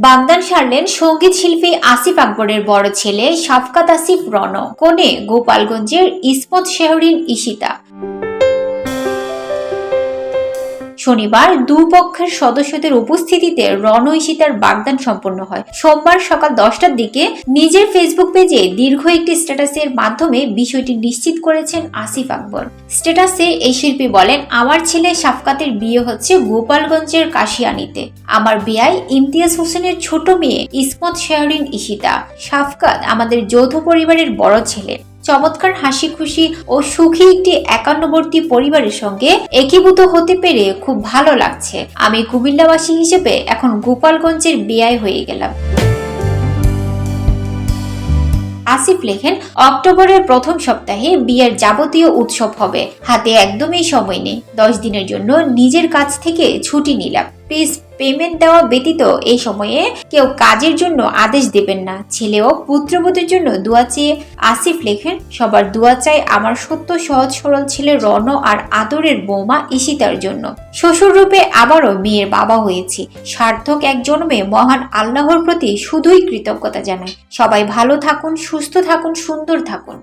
বাগদান সারলেন সংগীত শিল্পী আসিফ আকবরের বড় ছেলে শাফকাত আসিফ রন কোনে গোপালগঞ্জের ইসমত শেহরিন ইশিতা শনিবার দুপক্ষের সদস্যদের উপস্থিতিতে রণ ইশিতার বাগদান সম্পন্ন হয়। সোমবার সকাল দশটার দিকে নিজের ফেসবুক পেজে দীর্ঘ একটি স্ট্যাটাসের মাধ্যমে বিষয়টি নিশ্চিত করেছেন আসিফ আকবর। স্ট্যাটাসে এই শিল্পী বলেন, আমার ছেলে সাফকাতের বিয়ে হচ্ছে গোপালগঞ্জের কাশিয়ানিতে। আমার বিয়ায় ইমতিয়াজ হোসেনের ছোট মেয়ে ইসমত শেহরিন ইশিতা সাফকাত আমাদের যৌথ পরিবারের বড় ছেলে। চমৎকার হাসি খুশি ও সুখী একটি একান্নবর্তী পরিবারের সঙ্গে একীভূত হতে পেরে খুব ভালো লাগছে। আমি কুমিল্লাবাসী হিসেবে এখন গোপালগঞ্জের বিয়ায় হয়ে গেলাম। আসিফ লেখেন, অক্টোবরের প্রথম সপ্তাহে বিয়ের যাবতীয় উৎসব হবে। হাতে একদমই সময় নেই। দশ দিনের জন্য নিজের কাছ থেকে ছুটি নিলাম। প্লিজ পেমেন্ট দেওয়া ব্যতীত এই সময়ে কেউ কাজের জন্য আদেশ দেবেন না। ছেলে ও পুত্রবধূর জন্য দোয়া চেয়ে আসিফ লেখেন, সবার দোয়া চাই আমার সত্য, সহজ, সরল ছেলে রণ আর আদরের বৌমা ঈশিতার জন্য। শ্বশুর রূপে আবারও মেয়ের বাবা হয়েছি। সার্থক এক জন্মে মহান আল্লাহর প্রতি শুধুই কৃতজ্ঞতা জানাই। সবাই ভালো থাকুন, সুস্থ থাকুন, সুন্দর থাকুন।